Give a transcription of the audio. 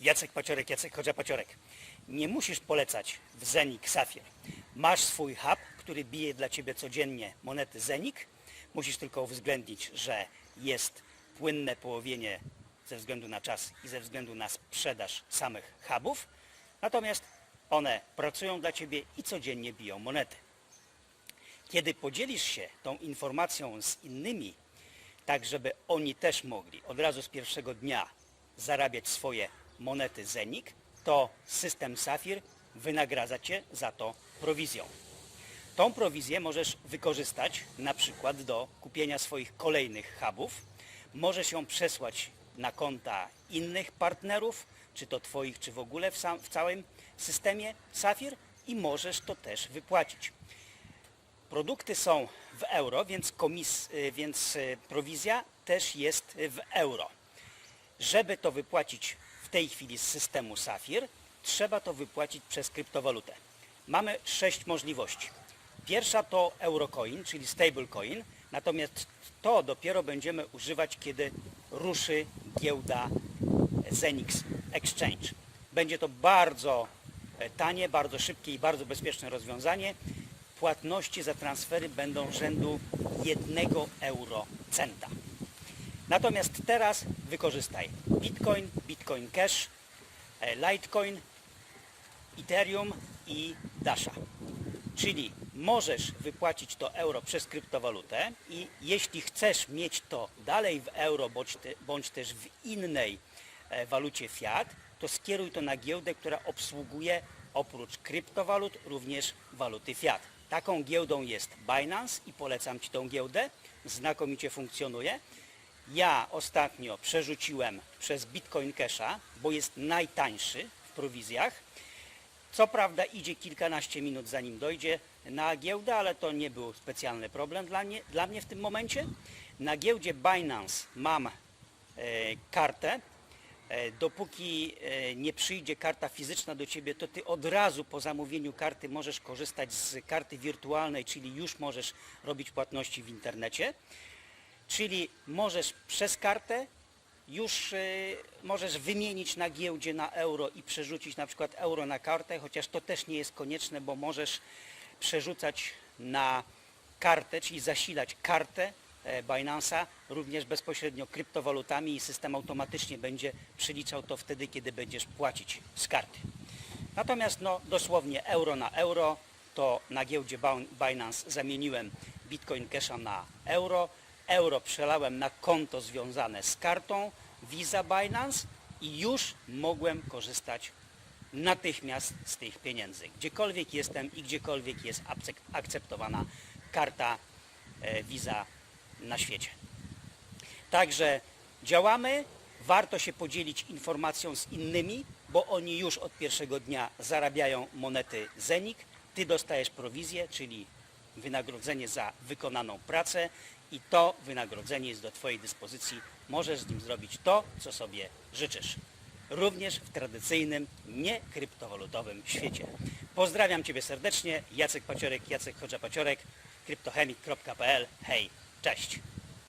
Jacek Paciorek, Jacek Chodża Paciorek. Nie musisz polecać w Zenik Safir. Masz swój hub, który bije dla Ciebie codziennie monety Zenik. Musisz tylko uwzględnić, że jest płynne połowienie ze względu na czas i ze względu na sprzedaż samych hubów. Natomiast one pracują dla Ciebie i codziennie biją monety. Kiedy podzielisz się tą informacją z innymi, tak żeby oni też mogli od razu z pierwszego dnia zarabiać swoje monety Zenik, to system Safir wynagradza Cię za to prowizją. Tą prowizję możesz wykorzystać na przykład do kupienia swoich kolejnych hubów. Możesz ją przesłać na konta innych partnerów, czy to Twoich, czy w ogóle w, sam, w całym systemie Safir i możesz to też wypłacić. Produkty są w euro, więc, komis, y, więc y, prowizja też jest w euro. Żeby to wypłacić tej chwili z systemu Safir, trzeba to wypłacić przez kryptowalutę. Mamy sześć możliwości. Pierwsza to Eurocoin, czyli stablecoin, natomiast to dopiero będziemy używać, kiedy ruszy giełda Zenix Exchange. Będzie to bardzo e, tanie, bardzo szybkie i bardzo bezpieczne rozwiązanie. Płatności za transfery będą rzędu 1 euro centa. Natomiast teraz wykorzystaj Bitcoin, Bitcoin Cash, e, Litecoin, Ethereum i Dasha. Czyli możesz wypłacić to euro przez kryptowalutę i jeśli chcesz mieć to dalej w euro bądź, te, bądź też w innej e, walucie fiat, to skieruj to na giełdę, która obsługuje oprócz kryptowalut również waluty fiat. Taką giełdą jest Binance i polecam Ci tą giełdę. Znakomicie funkcjonuje. Ja ostatnio przerzuciłem przez Bitcoin Casha, bo jest najtańszy w prowizjach. Co prawda idzie kilkanaście minut zanim dojdzie na giełdę, ale to nie był specjalny problem dla mnie, dla mnie w tym momencie. Na giełdzie Binance mam e, kartę. E, dopóki e, nie przyjdzie karta fizyczna do Ciebie, to Ty od razu po zamówieniu karty możesz korzystać z karty wirtualnej, czyli już możesz robić płatności w internecie. Czyli możesz przez kartę już y, możesz wymienić na giełdzie na euro i przerzucić na przykład euro na kartę, chociaż to też nie jest konieczne, bo możesz przerzucać na kartę, czyli zasilać kartę e, Binance'a również bezpośrednio kryptowalutami i system automatycznie będzie przeliczał to wtedy, kiedy będziesz płacić z karty. Natomiast no, dosłownie euro na euro, to na giełdzie Bin- Binance zamieniłem Bitcoin Casha na euro, euro przelałem na konto związane z kartą Visa Binance i już mogłem korzystać natychmiast z tych pieniędzy. Gdziekolwiek jestem i gdziekolwiek jest akcep- akceptowana karta e, Visa na świecie. Także działamy, warto się podzielić informacją z innymi, bo oni już od pierwszego dnia zarabiają monety Zenik. Ty dostajesz prowizję, czyli wynagrodzenie za wykonaną pracę i to wynagrodzenie jest do Twojej dyspozycji. Możesz z nim zrobić to, co sobie życzysz. Również w tradycyjnym, niekryptowalutowym świecie. Pozdrawiam Ciebie serdecznie. Jacek Paciorek, Jacek Chodża Paciorek, kryptochemik.pl. Hej, cześć!